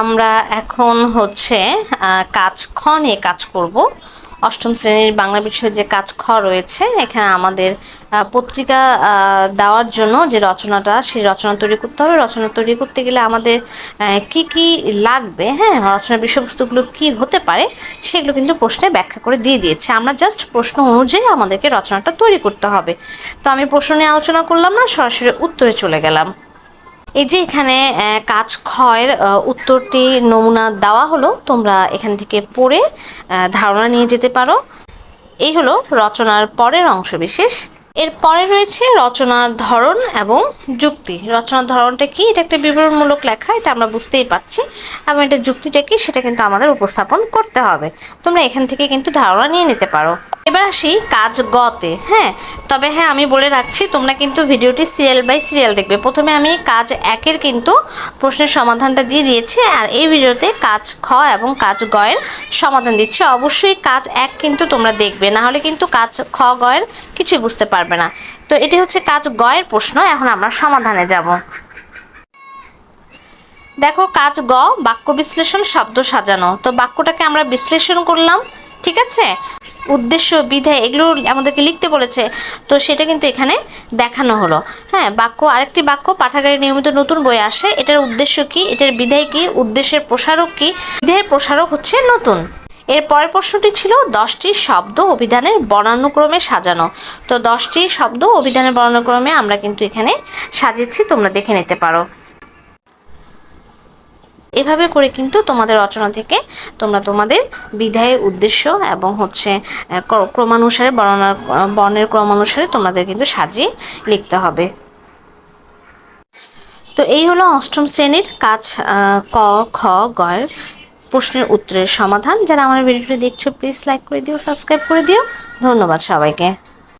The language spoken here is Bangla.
আমরা এখন হচ্ছে কাজ খ নিয়ে কাজ করব। অষ্টম শ্রেণির বাংলা বিষয়ের যে কাজ খ রয়েছে, এখানে আমাদের পত্রিকা দেওয়ার জন্য যে রচনাটা, সেই রচনা তৈরি করতে হবে। রচনা তৈরি করতে গেলে আমাদের কি কি লাগবে হ্যাঁ? রচনার বিষয়বস্তুগুলো কি হতে পারে, সেগুলো কিন্তু প্রশ্নে ব্যাখ্যা করে দিয়ে দিয়েছে। আমরা জাস্ট প্রশ্ন অনুযায়ী আমাদেরকে রচনাটা তৈরি করতে হবে। তো আমি প্রশ্ন নিয়ে আলোচনা করলাম না, সরাসরি উত্তরে চলে গেলাম। এই যে এখানে কাজ ক্ষয়ের উত্তরটি নমুনা দেওয়া হলো, তোমরা এখান থেকে পড়ে ধারণা নিয়ে যেতে পারো। এই হলো রচনার পরের অংশ বিশেষ এর পরে রয়েছে রচনার ধরন এবং যুক্তি। রচনার ধরনটা কি? এটা একটা বিবরণমূলক লেখা, এটা আমরা বুঝতেই পারছি। এবং এটা যুক্তিটা কি? সেটা কিন্তু আমাদের উপস্থাপন করতে হবে। তোমরা এখান থেকে কিন্তু ধারণা নিয়ে নিতে পারো। এবার আসি কাজ গতে হ্যাঁ? তবে হ্যাঁ আমি বলে রাখছি, তোমরা কিন্তু ভিডিওটি সিরিয়াল বাই সিরিয়াল দেখবে। প্রথমে আমি কাজ একের কিন্তু প্রশ্নের সমাধানটা দিয়ে দিয়েছি, আর এই ভিডিওতে কাজ খ এবং কাজ গয়ের সমাধান দিচ্ছি। অবশ্যই কাজ এক কিন্তু তোমরা দেখবে, না হলে কিন্তু কাজ খ গয়ের কিছুই বুঝতে পারবে না। তো এটি হচ্ছে কাজ গয়ের প্রশ্ন, এখন আমরা সমাধানে যাব। দেখো, কাজ গ, বাক্য বিশ্লেষণ, শব্দ সাজানো। তো বাক্যটাকে আমরা বিশ্লেষণ করলাম, ঠিক আছে? উদ্দেশ্য, বিধায় এগুলো আমাদেরকে লিখতে বলেছে। তো সেটা কিন্তু এখানে দেখানো হলো। হ্যাঁ বাক্য, আরেকটি বাক্য, পাঠাগারে নিয়মিত নতুন বই আসে। এটার উদ্দেশ্য কি? এটার বিধায় কি? উদ্দেশ্যের প্রসারক কি? বিধায়ের প্রসারক হচ্ছে নতুন। এর পরের প্রশ্নটি ছিল, দশটি শব্দ অভিধানের বর্ণানুক্রমে সাজানো। তো দশটি শব্দ অভিধানের বর্ণানুক্রমে আমরা কিন্তু এখানে সাজিয়েছি, তোমরা দেখে নিতে পারো। এভাবে করে কিন্তু তোমাদের রচনা থেকে তোমরা তোমাদের বিধায় উদ্দেশ্য এবং হচ্ছে ক্রমানুসারে বর্ণনা বর্ণের ক্রমানুসারে তোমাদের কিন্তু সাজিয়ে লিখতে হবে। তো এই হলো অষ্টম শ্রেণির কাজ ক, খ গয়ের প্রশ্নের উত্তরের সমাধান। যারা আমার ভিডিওটি দেখছ প্লিজ লাইক করে দিও সাবস্ক্রাইব করে দিও। ধন্যবাদ সবাইকে।